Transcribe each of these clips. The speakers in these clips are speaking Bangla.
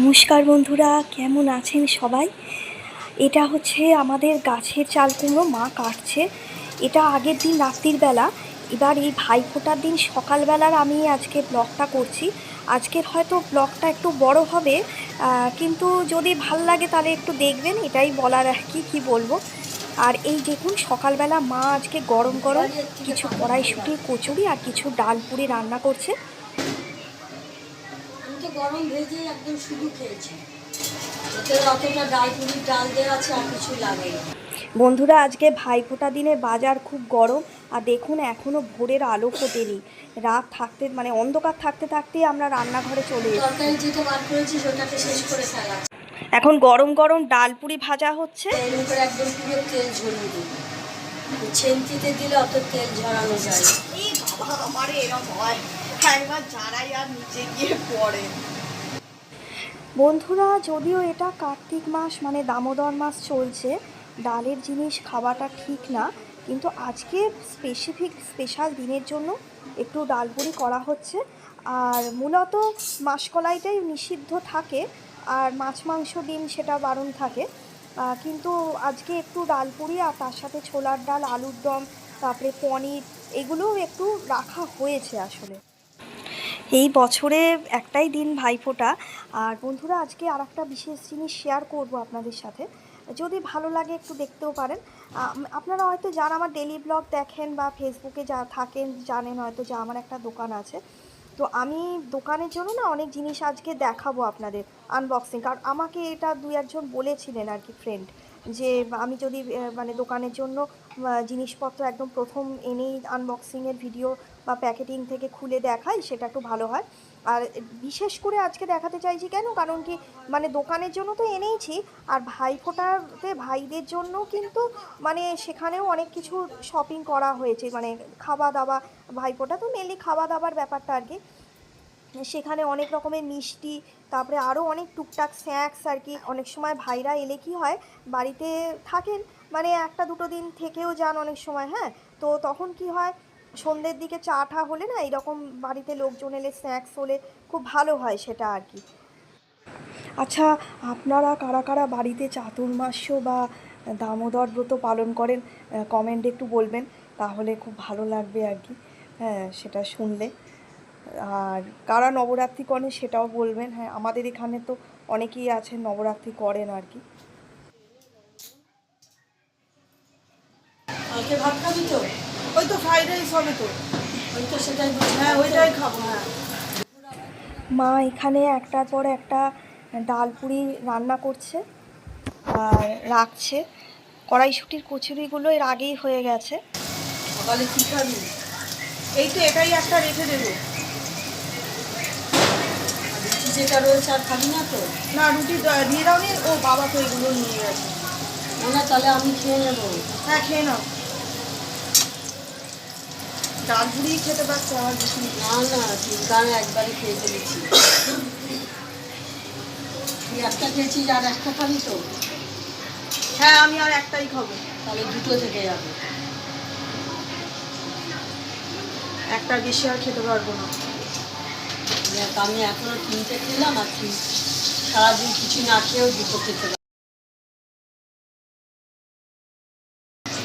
নমস্কার বন্ধুরা, কেমন আছেন সবাই? এটা হচ্ছে আমাদের গাছের চাল কুমড়ো, মা কাটছে। এটা আগের দিন রাত্রির বেলা, এবার এই ভাইফোঁটার দিন সকালবেলার আমি আজকে ব্লগটা করছি। আজকের হয়তো ব্লগটা একটু বড় হবে কিন্তু যদি ভালো লাগে তাহলে একটু দেখবেন, এটাই বলার আর কি, কী বলব। আর এই দেখুন, সকালবেলা মা আজকে গরম গরম কিছু কড়াইশুটির কচুরি আর কিছু ডাল পুরি রান্না করছে। গরম ভেজে একদম শুধু খেয়েছি। এতে অতটা ডাল ডাল দেওয়া আছে আর কিছু লাগে বন্ধুরা আজকে ভাইফোঁটা দিনে বাজার খুব গরম। আর দেখুন এখনও ভোরের আলো ফোটেনি। রাত থাকতে মানে অন্ধকার থাকতে থাকতেই আমরা রান্নাঘরে চলে এসেছি। তরকারি যেটা বার করেছি সেটাকে শেষ করে ফেলা। এখন গরম গরম ডাল পুরি ভাজা হচ্ছে। এর উপরে একদম পুরো তেল ঝরিয়ে দিই। দিলে অত তেল ঝরানো যায় এই বাবা আমার এরম হয়। বন্ধুরা, যদিও এটা কার্তিক মাস মানে দামোদর মাস চলছে, ডালের জিনিস খাওয়াটা ঠিক না, কিন্তু আজকে স্পেসিফিক স্পেশাল দিনের জন্য একটু ডাল পুরি করা হচ্ছে। আর মূলত মাসকলাইটাই নিষিদ্ধ থাকে, আর মাছ মাংস ডিম সেটা বারণ থাকে। কিন্তু আজকে একটু ডাল পুরি আর তার সাথে ছোলার ডাল, আলুর দম, তারপরে পনির, এগুলোও একটু রাখা হয়েছে আসলে। এই বছরে একটাই দিন ভাইফোঁটা। আর বন্ধুরা, আজকে আর একটা বিশেষ জিনিস শেয়ার করব আপনাদের সাথে। যদি ভালো লাগে একটু দেখতেও পারেন। আপনারা হয়তো যান আমার ডেলি ব্লগ দেখেন বা ফেসবুকে যা থাকেন, জানেন হয়তো যে আমার একটা দোকান আছে। তো আমি দোকানের জন্য না অনেক জিনিস আজকে দেখাবো আপনাদের আনবক্সিং কারণ আমাকে এটা দুই একজন বলেছিলেন আর কি ফ্রেন্ড যে আমি যদি মানে দোকানের জন্য জিনিসপত্র একদম প্রথম এনেই আনবক্সিংয়ের ভিডিও বা প্যাকেটিং থেকে খুলে দেখাই, সেটা একটু ভালো হয়। আর বিশেষ করে আজকে দেখাতে চাইছি কেন? কারণ কি মানে দোকানের জন্য তো এনেইছি, আর ভাইফোঁটাতে ভাইদের জন্য কিন্তু মানে সেখানেও অনেক কিছু শপিং করা হয়েছে মানে খাওয়া দাওয়া ভাইফোঁটা তো মেনলি খাওয়া দাওয়ার ব্যাপারটা আর কি। সেখানে অনেক রকমের মিষ্টি, তারপরে আরও অনেক টুকটাক স্ন্যাক্স আর কি। অনেক সময় ভাইরা এলে কি হয়, বাড়িতে থাকেন মানে একটা দুটো দিন থেকেও যান অনেক সময় হ্যাঁ? তো তখন কি হয় সন্ধ্যের দিকে চা টা হলে না এরকম বাড়িতে লোকজন এলে স্ন্যাক্স হলে খুব ভালো হয় সেটা আর কি। আচ্ছা আপনারা কারা কারা বাড়িতে চাতুর্মাস্য বা দামোদর ব্রত পালন করেন কমেন্টে একটু বলবেন তাহলে খুব ভালো লাগবে আর কি হ্যাঁ সেটা শুনলে। আর কারা নবরাত্রি করেন সেটাও বলবেন হ্যাঁ আমাদের এখানে তো অনেকেই আছেন নবরাত্রি করেন আর কি ভাত খাবি তো? ওই তো ফ্রাইড রাইস হবে তো। ওই তো সেটাই হ্যাঁ ওইটাই খাব হ্যাঁ। মা এখানে একটার পর একটা ডাল পুরি রান্না করছে আর রাখছে। কড়াইশুটির কচুরিগুলো এর আগেই হয়ে গেছে। সকালে কি খাবি? এই তো এটাই একটা রেখে দেবো। যেটা রয়েছে আর খাবি না তো? না রুটি দিয়ে দাও নি ও বাবা তো এগুলো নিয়ে গেছে। না তাহলে আমি খেয়ে নেব। হ্যাঁ খেয়ে নাও। ডাল পুরিই খেতে পারছে আমার বেশি না না তিন গান একবারে খেয়ে ফেলেছি। তুই একটা খেয়েছিস আর একটা খাবি তো? হ্যাঁ আমি আর একটাই খাব। তাহলে দুটো থেকে যাবে। একটার বেশি আর খেতে পারব না। আমি এখনও তিনটে খেলাম আর তুই সারাদিন কিছু না খেয়েও দুটো খেতে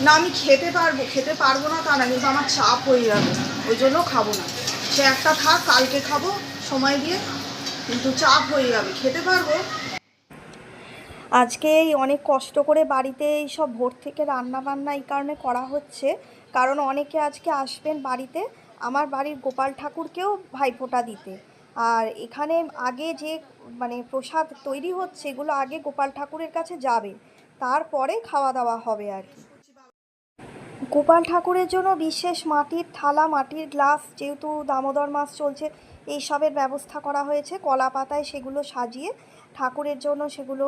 না, আমি খেতে পারব খেতে পারব না তা না, কিন্তু আমার চাপ হয়ে যাবে, ওই জন্য খাব না। সে একটা থাক, কালকে খাব, সময় দিয়ে, কিন্তু চাপ হয়ে যাবে, খেতে পারব। আজকে এই অনেক কষ্ট করে বাড়িতে এই সব ভোর থেকে রান্না বান্না এই কারণে করা হচ্ছে, কারণ অনেকে আজকে আসবেন বাড়িতে, আমার বাড়ির গোপাল ঠাকুরকেও ভাইফোঁটা দিতে। আর এখানে আগে যে মানে প্রসাদ তৈরি হচ্ছে, এগুলো আগে গোপাল ঠাকুরের কাছে যাবে, তারপরে খাওয়া দাওয়া হবে আর কি। গোপাল ঠাকুরের জন্য বিশেষ মাটির থালা, মাটির গ্লাস, যেহেতু দামোদর মাস চলছে এইসবের ব্যবস্থা করা হয়েছে। কলা পাতায় সেগুলো সাজিয়ে ঠাকুরের জন্য সেগুলো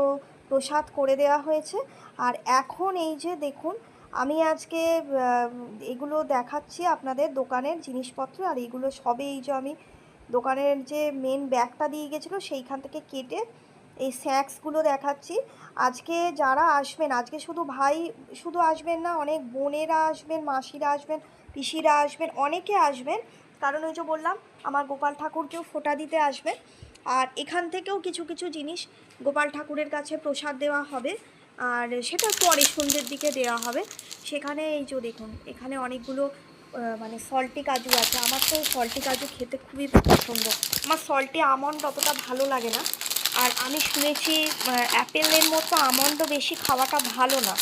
প্রসাদ করে দেওয়া হয়েছে। আর এখন এই যে দেখুন, আমি আজকে এগুলো দেখাচ্ছি আপনাদের দোকানের জিনিসপত্র, আর এগুলো সবে এই যে আমি দোকানের যে মেন ব্যাগটা দিয়ে গেছিল সেইখান থেকে কেটে এই স্ন্যাক্সগুলো দেখাচ্ছি। আজকে যারা আসবেন, আজকে শুধু ভাই শুধু আসবেন না, অনেক বোনেরা আসবেন, মাসিরা আসবেন, পিসিরা আসবেন, অনেকে আসবেন। কারণ ওই যে বললাম, আমার গোপাল ঠাকুরকেও ফোঁটা দিতে আসবেন। আর এখান থেকেও কিছু কিছু জিনিস গোপাল ঠাকুরের কাছে প্রসাদ দেওয়া হবে। আর সেটা পরে সন্ধ্যের দিকে দেওয়া হবে। সেখানে এই যে দেখুন, এখানে অনেকগুলো মানে সল্টি কাজু আছে। আমার তো সল্টি কাজু খেতে খুবই পছন্দ। আমার সল্টি আমন্ড অতটা ভালো লাগে না। আর আমি শুনেছি অ্যাপেলের মতো আমন্ডও বেশি খাওয়াটা ভালো না।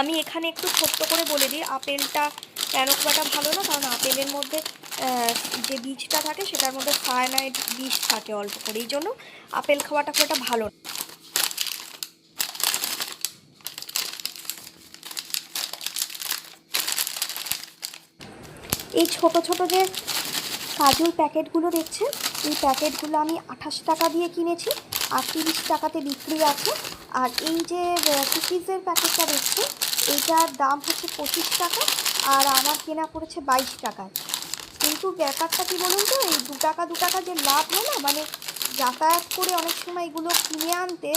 আমি এখানে একটু ছোট্ট করে বলে দিই, আপেলটা কেন খাওয়াটা ভালো না? কারণ আপেলের মধ্যে যে বীজটা থাকে সেটার মধ্যে সায়ানাইড বিষ থাকে অল্প করে। এই জন্য আপেল খাওয়াটা খুব একটা ভালো না। এই ছোট ছোট যে কাজুর প্যাকেটগুলো দেখছেন? এই প্যাকেটগুলো আমি আঠাশ টাকা দিয়ে কিনেছি আর তিরিশ টাকাতে বিক্রি আছে। আর এই যে কুকিজের প্যাকেটটা দেখছি এইটার দাম হচ্ছে পঁচিশ টাকা আর আমার কেনা পড়েছে বাইশ টাকায় কিন্তু ব্যাপারটা কি বলুন তো, এই দু টাকা দু টাকা যে লাভ হয় না মানে যাতায়াত করে অনেক সময় এগুলো কিনে আনতে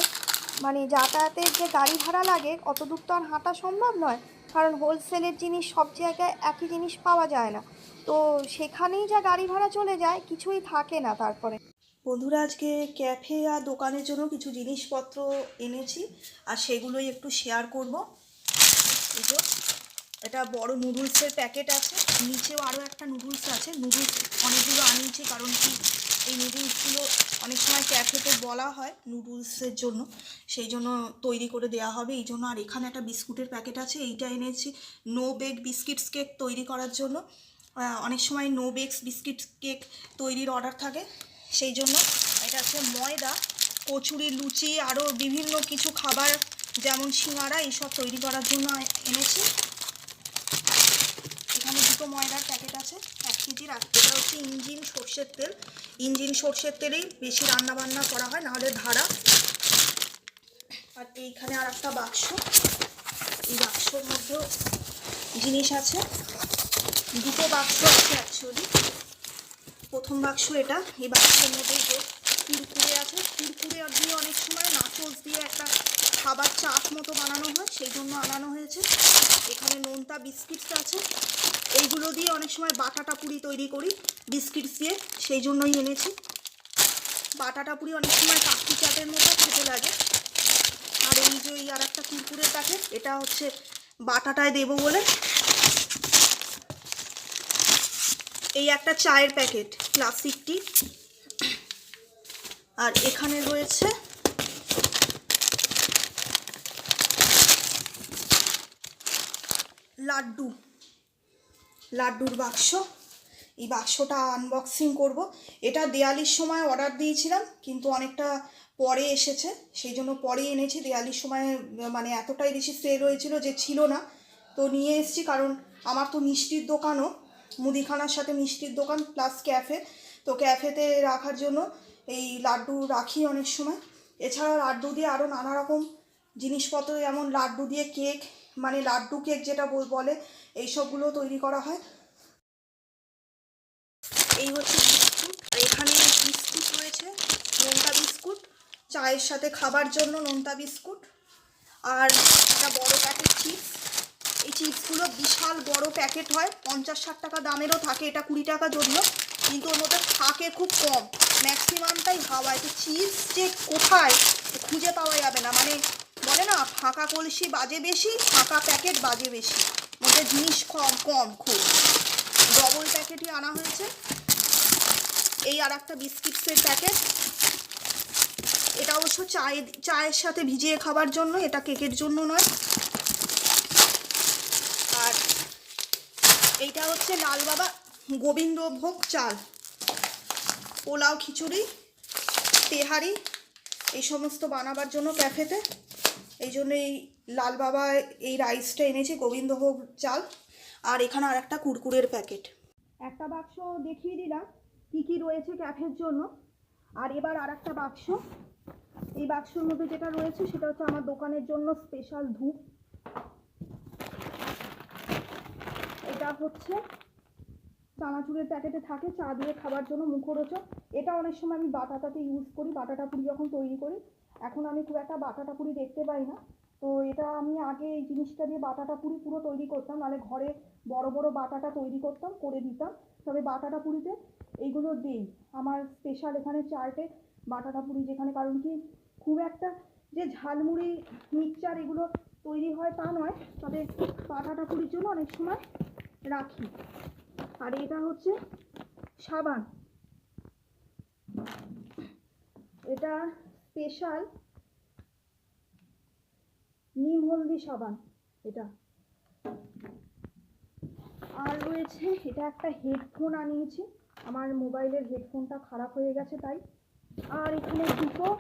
মানে যাতায়াতের যে গাড়ি ভাড়া লাগে অত দূর তো আর হাঁটা সম্ভব নয়। কারণ হোলসেলের জিনিস সব জায়গায় একই জিনিস পাওয়া যায় না। তো সেখানেই যা গাড়ি ভাড়া চলে যায়, কিছুই থাকে না তারপরে। বন্ধুরা, আজকে ক্যাফে আর দোকানের জন্য কিছু জিনিসপত্র এনেছি, আর সেগুলোই একটু শেয়ার করব। এই এটা বড় নুডলসের প্যাকেট আছে, নিচেও আরও একটা নুডলস আছে। নুডলস অনেকগুলো আনিয়েছি, কারণ কি এই নুডলসগুলো অনেক সময় ক্যাফেতে বলা হয় নুডলসের জন্য, সেই জন্য তৈরি করে দেওয়া হবে। এই জন্য আর এখানে একটা বিস্কুটের প্যাকেট আছে, এইটা এনেছি নো বেক বিস্কিটস কেক তৈরি করার জন্য। অনেক সময় নো বেকস বিস্কিট কেক তৈরির অর্ডার থাকে। সেই জন্য এটা হচ্ছে ময়দা, কচুরি, লুচি আরও বিভিন্ন কিছু খাবার, যেমন সিঙ্গারা, এইসব তৈরি করার জন্য এনেছি। এখানে দুটো ময়দার প্যাকেট আছে, এক কেজির এটা হচ্ছে ইঞ্জিন সর্ষের তেল। ইঞ্জিন সর্ষের তেলেই বেশি রান্না বান্না করা হয়, নাহলে ধারা। আর এইখানে আর একটা বাক্স। এই বাক্সর মধ্যেও জিনিস আছে। দুটো বাক্স আছে অ্যাকচুয়ালি প্রথম বাক্স এটা, এই বাক্সের মধ্যে যে কুরকুরে আছে, কুরকুরে দিয়ে অনেক সময় নাচোস দিয়ে একটা খাবার চাট মতো বানানো হয়, সেই জন্য আনানো হয়েছে। এখানে নোনতা বিস্কিটস আছে, এইগুলো দিয়ে অনেক সময় বাটাটা পুরি তৈরি করি, বিস্কিটস দিয়ে, সেই জন্যই এনেছি। বাটাটা পুরি অনেক সময় কাকটি চাটের মতো খেতে লাগে। আর এই যে এই আর একটা কুরকুরের প্যাকেট এটা হচ্ছে বাটাটায় দেবো বলে। এই একটা চায়ের প্যাকেট ক্লাসিকটি আর এখানে রয়েছে লাড্ডু। লাড্ডুর বাক্স। এই বাক্সটা আনবক্সিং করব। এটা দেয়ালির সময় অর্ডার দিয়েছিলাম, কিন্তু অনেকটা পরে এসেছে। সেই জন্য পরে এনেছি। দেয়ালির সময় মানে এতটাই বেশি সেল হয়েছিল যে ছিল না। তো নিয়ে এসেছি, কারণ আমার তো মিষ্টির দোকানও। মুদিখানার সাথে মিষ্টির দোকান প্লাস ক্যাফে তো ক্যাফেতে রাখার জন্য এই লাড্ডু রাখি অনেক সময়। এছাড়া লাড্ডু দিয়ে আরও নানা রকম জিনিসপত্র, যেমন লাড্ডু দিয়ে কেক মানে লাড্ডু কেক যেটা বল- বলে, এইসবগুলো তৈরি করা হয়। এই হচ্ছে বিস্কুট। আর এখানে বিস্কুট রয়েছে, নোনতা বিস্কুট। চায়ের সাথে খাবার জন্য নোনতা বিস্কুট। আর একটা বড় প্যাকেট চিপস এই চিপসগুলো বিশাল বড় প্যাকেট হয়, পঞ্চাশ ষাট টাকা দামেরও থাকে, এটা কুড়ি টাকা যদিও, কিন্তু ওর মধ্যে থাকে খুব কম। ম্যাক্সিমামটাই হাওয়া। তো চিপস যে কোথায় খুঁজে পাওয়া যাবে না। মানে বলে না, ফাঁকা কলসি বাজে বেশি, ফাঁকা প্যাকেট বাজে বেশি। মধ্যে জিনিস কম কম খুব। ডবল প্যাকেটই আনা হয়েছে। এই আর একটা বিস্কিটসের প্যাকেট এটা অবশ্য চায়ে, চায়ের সাথে ভিজিয়ে খাবার জন্য, এটা কেকের জন্য নয় আর এইটা হচ্ছে লাল বাবা গোবিন্দভোগ চাল। পোলাও, খিচুড়ি, তেহারি, এই সমস্ত বানাবার জন্য ক্যাফেতে। এই জন্য এই লাল বাবা এই রাইসটা এনেছি, গোবিন্দভোগ চাল। আর এখানে আর একটা কুরকুরের প্যাকেট। একটা বাক্স দেখিয়ে দিলাম, কি কি রয়েছে ক্যাফের জন্য। আর এবার আর একটা বাক্স। এই বাক্সর মধ্যে যেটা রয়েছে, সেটা হচ্ছে আমার দোকানের জন্য স্পেশাল ধূপ। এটা হচ্ছে। চানাচুরের প্যাকেটে থাকে, চা দিয়ে খাবার জন্য মুখরোচক। এটা অনেক সময় আমি বাটাটাতে ইউজ করি, বাটাটা পুরি যখন তৈরি করি। এখন আমি খুব একটা বাটাটা পুরি দেখতে পাই না। তো এটা আমি আগে এই জিনিসটা দিয়ে বাটাটা পুরি পুরো তৈরি করতাম, নাহলে ঘরে বড় বড় বাটাটা তৈরি করতাম, করে দিতাম। তবে বাটাটা পুরিতে এইগুলো দিই। আমার স্পেশাল এখানে চার্টে বাটাটা পুরি যেখানে, কারণ কি খুব একটা যে ঝালমুড়ি, মিক্সচার এগুলো তৈরি হয় তা নয়। তবে বাটাটা পুরির জন্য অনেক সময় রাখি। আর এটা হচ্ছে সাবান। এটা স্পেশাল নিম হলদি সাবান এটা। আর রয়েছে, এটা একটা হেডফোন আনিয়েছি। আমার মোবাইলের হেডফোনটা খারাপ হয়ে গেছে তাই। আর এখানে দুটো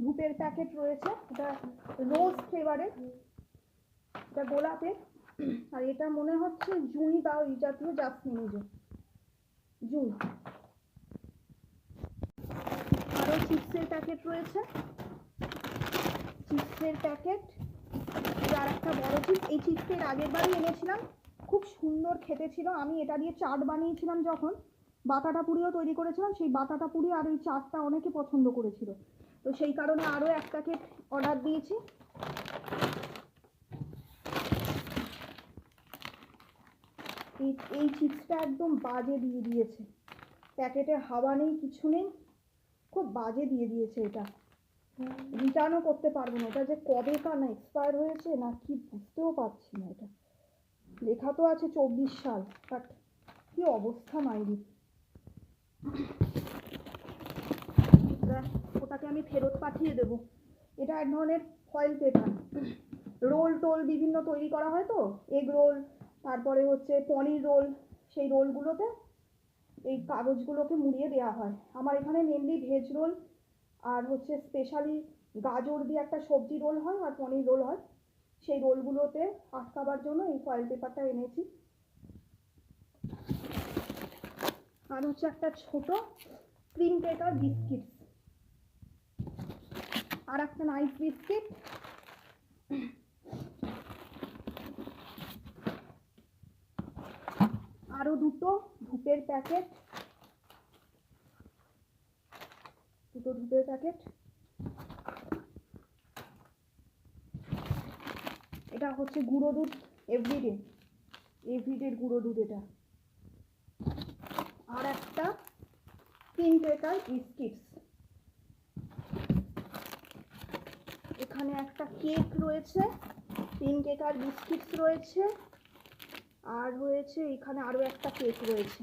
ধূপের প্যাকেট রয়েছে। এটা রোজ ফ্লেভারের এটা গোলাপের। আর এটা মনে হচ্ছে জুঁই বা ওই জাতীয় জাসমিন জুঁই। আরও চিপসের প্যাকেট রয়েছে। চিপসের প্যাকেট আর একটা বড় চিপস এই চিপসের আগের বারই এনেছিলাম। খুব সুন্দর খেতে ছিল। আমি এটা দিয়ে চাট বানিয়েছিলাম যখন। বাটাটা পুরিও তৈরি করেছিলাম। সেই বাটাটা পুরি আর এই চাটটা অনেকে পছন্দ করেছিল। তো সেই কারণে আরও এক প্যাকেট অর্ডার দিয়েছি। এই এই চিপসটা একদম বাজে দিয়ে দিয়েছে। প্যাকেটে হাওয়া নেই, কিছু নেই, খুব বাজে দিয়ে দিয়েছে এটা। রিটার্নও করতে পারব না, এটা যে কবেকার না এক্সপায়ার হয়েছে, না কি বুঝতেও পারছি না এটা। লেখা তো আছে চব্বিশ সাল বাট কি অবস্থা মাইরি। ওটাকে আমি ফেরত পাঠিয়ে দেবো। এটা এক ধরনের ফয়েল পেপার রোল টোল বিভিন্ন তৈরি করা হয় তো এগ রোল তারপরে হচ্ছে পনির রোল, সেই রোলগুলোতে এই কাগজগুলোকে মুড়িয়ে দেওয়া হয়। আমার এখানে মেনলি ভেজ রোল আর হচ্ছে স্পেশালি গাজর দিয়ে একটা সবজি রোল হয় আর পনির রোল হয়। সেই রোলগুলোতে আটকাবার জন্য এই ফয়েল পেপারটা এনেছি। আর হচ্ছে একটা ছোট ক্রিম কেকার বিস্কিট আর একটা নাইস বিস্কিট আরও দুটো ধূপের প্যাকেট। দুটো ধূপের প্যাকেট। এটা হচ্ছে গুঁড়ো দুধ এভরিডে এভরিডের গুঁড়ো দুধ এটা। আর একটা তিন পেটার বিস্কিটস এখানে একটা কেক রয়েছে, তিন কেকার বিস্কিটস রয়েছে। আর রয়েছে এখানে আরও একটা কেক রয়েছে।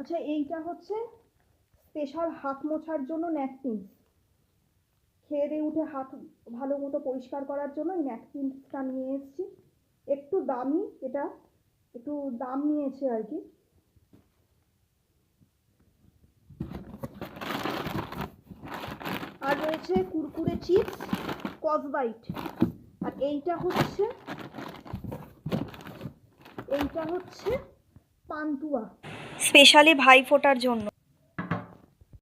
আচ্ছা এইটা হচ্ছে স্পেশাল হাত মোছার জন্য ন্যাপকিন খেয়ে দিয়ে উঠে হাত ভালো মতো পরিষ্কার করার জন্য এই ন্যাপকিনসটা নিয়ে এসেছি। একটু দামি, এটা একটু দাম নিয়েছে আর কি। আর রয়েছে কুরকুরে চিপস কসবাইট। আর এইটা হচ্ছে এইটা হচ্ছে পান্তুয়া। স্পেশালি ভাইফোঁটার জন্য।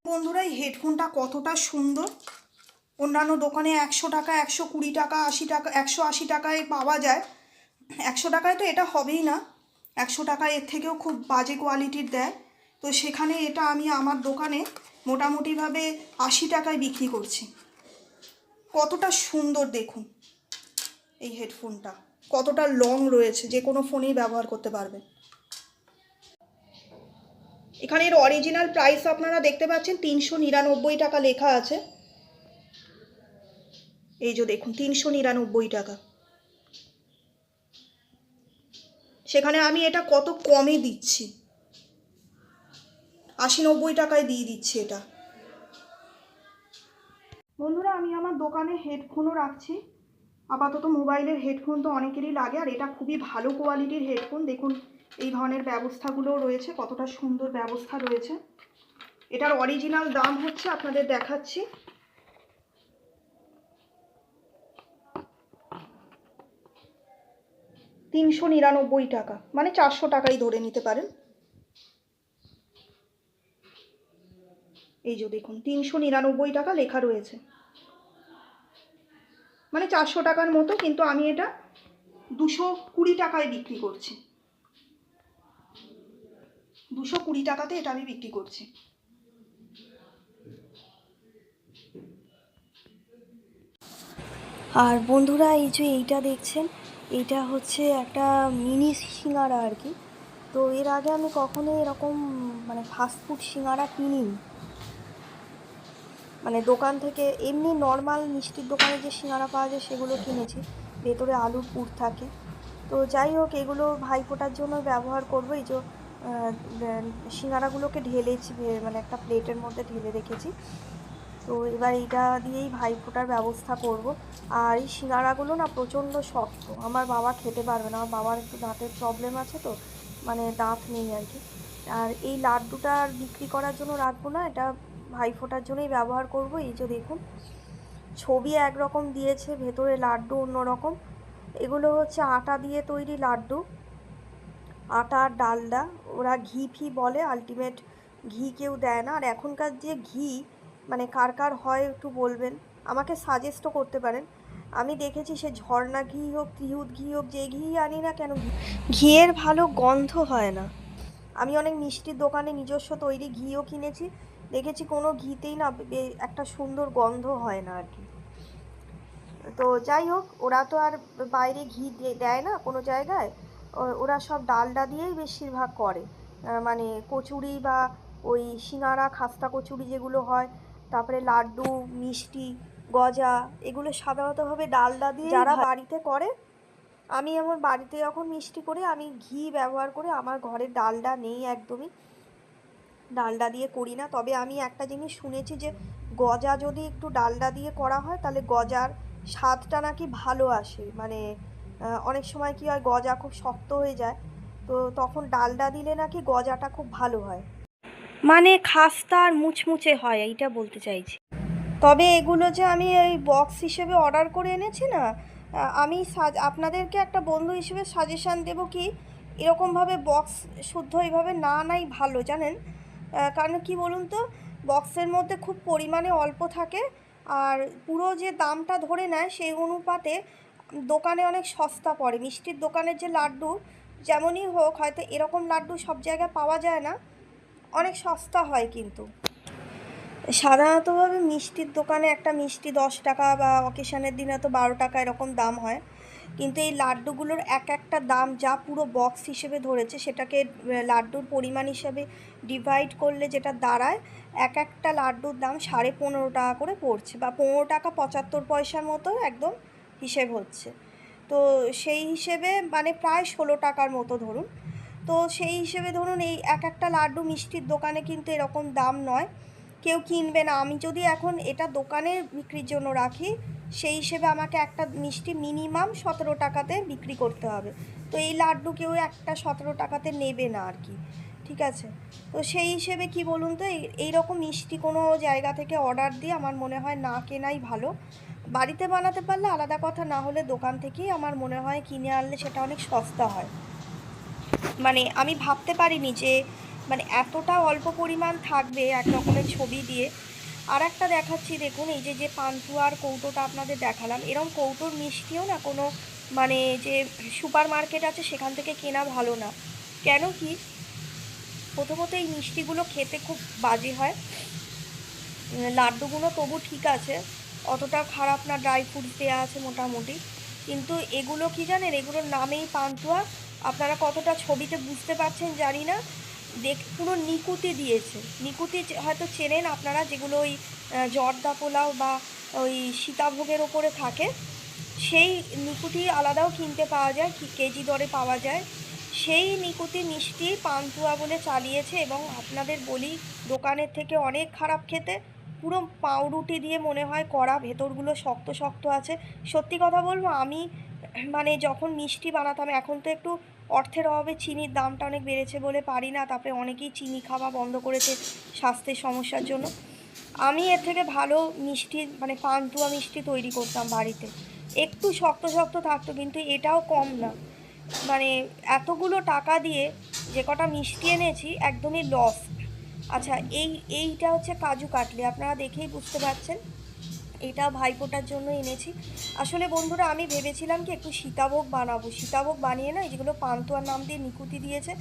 বন্ধুরা এই হেডফোনটা কতটা সুন্দর। অন্যান্য দোকানে একশো টাকা একশো কুড়ি টাকা আশি টাকা একশো আশি টাকায় পাওয়া যায়। একশো টাকায় তো এটা হবেই না। একশো টাকা এর থেকেও খুব বাজে কোয়ালিটির দেয়। তো সেখানে এটা আমি আমার দোকানে মোটামুটিভাবে আশি টাকায় বিক্রি করছি। কতটা সুন্দর দেখুন এই হেডফোনটা। কতটা লং রয়েছে, যে কোনো ফোনেই ব্যবহার করতে পারবে এখানে এর অরিজিনাল প্রাইস আপনারা দেখতে পাচ্ছেন তিনশো নিরানব্বই টাকা লেখা আছে। এই যে দেখুন, তিনশো নিরানব্বই টাকা। সেখানে আমি এটা কত কমে দিচ্ছি? আশি নব্বই টাকায় দিয়ে দিচ্ছি এটা। বন্ধুরা, আমি আমার দোকানে হেডফোনও রাখছি। আপাতত মোবাইলের হেডফোন তো অনেকেরই লাগে, আর এটা খুবই ভালো কোয়ালিটির হেডফোন। দেখুন, এই ধরনের ব্যবস্থাগুলোও রয়েছে, কতটা সুন্দর ব্যবস্থা রয়েছে। এটার অরিজিনাল দাম হচ্ছে, আপনাদের দেখাচ্ছি। তিনশো নিরানব্বই টাকা মানে চারশো টাকাই ধরে নিতে পারেন। এই যে দেখুন, তিনশো নিরানব্বই টাকা লেখা রয়েছে। মানে চারশো টাকার মতো, কিন্তু আমি এটা দুশো কুড়ি টাকায় বিক্রি করছি। দুশো কুড়ি টাকাতে এটা আমি বিক্রি করছি। আর বন্ধুরা, এই যে এইটা দেখছেন, এটা হচ্ছে একটা মিনি সিঙ্গারা আর কি। তো এর আগে আমি কখনো এরকম মানে ফাস্টফুড সিঙ্গারা কিনিনি। মানে দোকান থেকে এমনি নর্মাল মিষ্টির দোকানে যে সিঙ্গারা পাওয়া যায় সেগুলো কিনেছি। ভেতরে আলুর পুর থাকে। তো যাই হোক এগুলো ভাইফোঁটার জন্য ব্যবহার করব। এই যে আহ, সিঙ্গারাগুলোকে ঢেলেছি মানে একটা প্লেটের মধ্যে ঢেলে রেখেছি। তো এবার এইটা দিয়েই ভাইফোঁটার ব্যবস্থা করব। আর এই সিঙ্গারাগুলো না প্রচণ্ড শক্ত। আমার বাবা খেতে পারবে না। আমার বাবার একটু দাঁতের প্রবলেম আছে তো মানে দাঁত নেই আর কি। আর এই লাড্ডুটা বিক্রি করার জন্য রাখব না। এটা ভাইফোঁটার জন্যই ব্যবহার করব। এই যে দেখুন, ছবি একরকম দিয়েছে, ভেতরে লাড্ডু অন্যরকম। এগুলো হচ্ছে আটা দিয়ে তৈরি লাড্ডু। আটা আর ডালডা, ওরা ঘি ফি বলে আলটিমেট ঘি কেউ দেয় না। আর এখনকার যে ঘি মানে কার কার হয় একটু বলবেন? আমাকে সাজেস্টও করতে পারেন। আমি দেখেছি সে ঝর্ণা ঘি হোক ত্রিহুত ঘি হোক, যে ঘি আনি না কেন ঘিয়ের ভালো গন্ধ হয় না। আমি অনেক মিষ্টির দোকানে নিজস্ব তৈরি ঘিও কিনেছি। দেখেছি কোনো ঘিতেই না একটা সুন্দর গন্ধ হয় না আর কি। তো যাই হোক ওরা তো আর বাইরে ঘি দেয় না কোনো জায়গায়। ওরা সব ডালডা দিয়েই বেশিরভাগ করে। মানে কচুরি বা ওই সিঙ্গারা খাস্তা কচুরি যেগুলো হয় তারপরে লাড্ডু মিষ্টি গজা এগুলো সাধারণতভাবে ডালডা দিয়ে যারা বাড়িতে করে আমি আমার বাড়িতে যখন মিষ্টি করি আমি ঘি ব্যবহার করে আমার ঘরে ডালডা নেই একদমই। ডালডা দিয়ে করি না। তবে আমি একটা জিনিস শুনেছি যে গজা যদি একটু ডালডা দিয়ে করা হয় তাহলে গজার স্বাদটা নাকি ভালো আসে। মানে অনেক সময় কি হয় গজা খুব শক্ত হয়ে যায় তো তখন ডালডা দিলে নাকি গজাটা খুব ভালো হয়। মানে খাস্তা আর মুচমুচে হয় এইটা বলতে চাইছি। তবে এগুলো যে আমি এই বক্স হিসেবে অর্ডার করে এনেছি না আমি সাজ আপনাদেরকে একটা বন্ধু হিসেবে সাজেশান দেবো কি এরকমভাবে বক্স শুদ্ধ এইভাবে না নাই ভালো জানেন? কারণ কি বলুন তো, বক্সের মধ্যে খুব পরিমাণে অল্প থাকে আর পুরো যে দামটা ধরে নেয় সেই অনুপাতে দোকানে অনেক সস্তা পড়ে। মিষ্টির দোকানের যে লাড্ডু, যেমনই হোক, হয়তো এরকম লাড্ডু সব জায়গায় পাওয়া যায় না, অনেক সস্তা হয় কিন্তু। সাধারণতভাবে মিষ্টির দোকানে একটা মিষ্টি দশ টাকা বা অকেশনের দিনে তো বারো টাকা এরকম দাম হয়। কিন্তু এই লাড্ডুগুলোর এক একটা দাম যা পুরো বক্স হিসেবে ধরেছে, সেটাকে লাড্ডুর পরিমাণ হিসেবে ডিভাইড করলে যেটা দাঁড়ায়, এক একটা লাড্ডুর দাম সাড়ে পনেরো টাকা করে পড়ছে বা পনেরো টাকা পঁচাত্তর পয়সার মতো একদম হিসেব হচ্ছে। তো সেই হিসেবে মানে প্রায় ষোলো টাকার মতো ধরুন। তো সেই হিসেবে ধরুন এই এক একটা লাড্ডু মিষ্টির দোকানে কিন্তু এরকম দাম নয়। কেউ কিনবে না। আমি যদি এখন এটা দোকানে বিক্রির জন্য রাখি সেই হিসেবে আমাকে একটা মিষ্টি মিনিমাম সতেরো টাকাতে বিক্রি করতে হবে। তো এই লাড্ডু কেউ একটা সতেরো টাকাতে নেবে না আর কি। ঠিক আছে? তো সেই হিসেবে কি বলুন তো, এই- এইরকম মিষ্টি কোনো জায়গা থেকে অর্ডার দিয়ে আমার মনে হয় না কেনাই ভালো। বাড়িতে বানাতে পারলে আলাদা কথা, না হলে দোকান থেকেই আমার মনে হয় কিনে আনলে সেটা অনেক সস্তা হয়। মানে আমি ভাবতে পারিনি যে মানে এতটা অল্প পরিমাণ থাকবে এক রকমের ছবি দিয়ে। আর একটা দেখাচ্ছি, দেখুন, এই যে যে পান্তুয়ার কৌটোটা আপনাদের দেখালাম এরকম কৌটোর মিষ্টিও না কোনো মানে যে সুপার মার্কেট আছে সেখান থেকে কেনা ভালো না। কেন কি? প্রথমত এই মিষ্টিগুলো খেতে খুব বাজে হয়। লাড্ডুগুলো তবু ঠিক আছে, অতটা খারাপ না, ড্রাই ফ্রুটস দেওয়া আছে মোটামুটি। কিন্তু এগুলো কি জানেন? এগুলোর নামেই পান্তুয়া। আপনারা কতটা ছবিতে বুঝতে পারছেন জানি না। দেখ, পুরো নিকুতি দিয়েছে। নিকুতি হয়তো চেনেন আপনারা যেগুলো ওই জর্দা পোলাও বা ওই সীতাভোগের ওপরে থাকে, সেই নিকুতি আলাদাও কিনতে পাওয়া যায়, কি কেজি দরে পাওয়া যায়। সেই নিকুতি মিষ্টি পান্তুয়া বলে চালিয়েছে এবং আপনাদের বলি, দোকানের থেকে অনেক খারাপ খেতে, পুরো পাউরুটি দিয়ে মনে হয় করা ভেতরগুলো শক্ত শক্ত আছে। সত্যি কথা বলব, আমি মানে যখন মিষ্টি বানাতাম, এখন তো একটু অর্থের অভাবে চিনির দামটা অনেক বেড়েছে বলে পারি না। তারপরে অনেকেই চিনি খাওয়া বন্ধ করেছে স্বাস্থ্যের সমস্যার জন্য। আমি এর থেকে ভালো মিষ্টি মানে পান্তুয়া মিষ্টি তৈরি করতাম বাড়িতে। একটু শক্ত শক্ত থাকতো কিন্তু এটাও কম না। মানে এতগুলো টাকা দিয়ে যে কটা মিষ্টি এনেছি একদমই লস আচ্ছা এই, এইটা হচ্ছে কাজু কাটলি। আপনারা দেখেই বুঝতে পারছেন। এটা ভাইফোঁটার জন্য এনেছি। আসলে বন্ধুরা, আমি ভেবেছিলাম কি একটু সীতাভোগ বানাবো। সীতাভোগ বানিয়ে না যেগুলো পান্তুয়ার নাম দিয়ে নিকুতি দিয়েছে,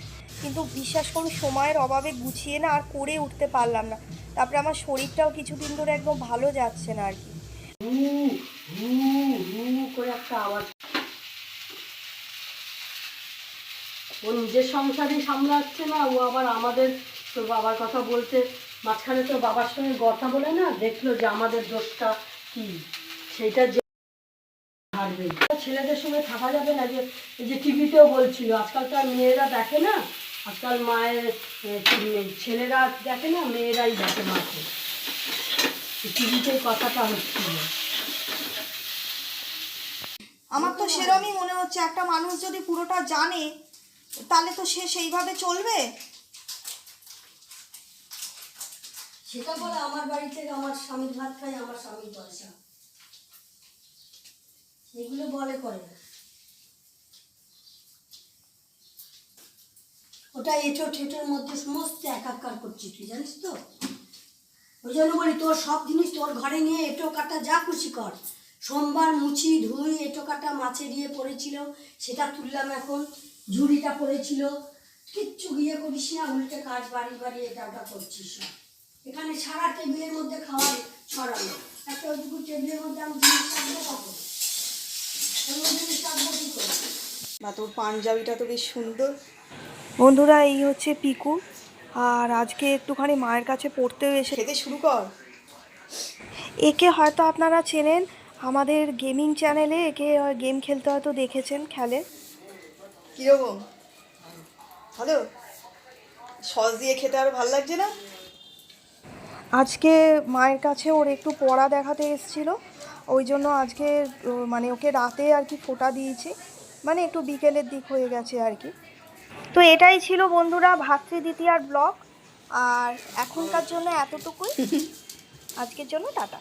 কিন্তু বিশ্বাস করুন, সময়ের অভাবে গুছিয়ে না আর করে উঠতে পারলাম না। তারপরে আমার শরীরটাও কিছুদিন ধরে একদম ভালো যাচ্ছে না আর কি। করে একটা আওয়াজ ও নিজের সংসারই সামলাচ্ছে না, ও আবার আমাদের তোর বাবার কথা বলতে মাঝখানে তো বাবার সঙ্গে কথা বলে না দেখল যে আমাদের দোষটা কি সেইটা যে হারবে। ছেলেদের সঙ্গে থাকা যাবে না যে যে টিভিতেও বলছিল আজকালকার মেয়েরা দেখে না, আজকাল মায়ের ছেলেরা দেখে না, মেয়েরাই দেখে মাকে। টিভিতে কথাটা হচ্ছিল। আমার তো সেরমই মনে হচ্ছে, একটা মানুষ যদি পুরোটা জানে, তাহলে তো সে সেইভাবে চলবে? সেটা বলে আমার বাড়ি থেকে আমার স্বামীর ভাত খাই আমার স্বামীর পয়সা। এগুলো বলে করে না। ওটা এঁটো ঠেটোর মধ্যে সমস্ত একাকার করছিস তুই, জানিস তো? ওই জন্য বলি, তোর সব জিনিস তোর ঘরে নিয়ে এঁটো কাটা যা খুশি কর। সোমবার মুছি ধুই, এঁটো কাটা মাছে দিয়ে পড়েছিল, সেটা তুললাম এখন। ঝুড়িটা পড়েছিল। কিচ্ছু গিয়ে করিস না, উল্টে কাজ বাড়ি বাড়ি এটা ওটা করছিস না। এখানে সারা টেবিলের মধ্যে খাওয়ার ছড়ানো। একটা ওইটুকু টেবিলের মধ্যে আমি জিনিস রাখব কখন? ওর জিনিস রাখব কী করে? বা তোর পাঞ্জাবিটা তো বেশ সুন্দর। বন্ধুরা এই হচ্ছে পিকু। আর আজকে একটুখানি মায়ের কাছে পড়তেও এসে খেতে শুরু কর। একে হয়তো আপনারা চেনেন আমাদের গেমিং চ্যানেলে একে গেম খেলতে হয়তো দেখেছেন খেলে কীরকম? ভালো? সস দিয়ে খেতে আরও ভালো লাগছে না? আজকে মায়ের কাছে ওর একটু পড়া দেখাতে এসেছিল। ওই জন্য আজকে মানে ওকে রাতে আর কি ফোটা দিয়েছি। মানে একটু বিকেলের দিক হয়ে গেছে আর কি। তো এটাই ছিল বন্ধুরা ভাতৃ দ্বিতীয়ার ব্লগ। আর এখনকার জন্য এতটুকুই। আজকের জন্য টাটা।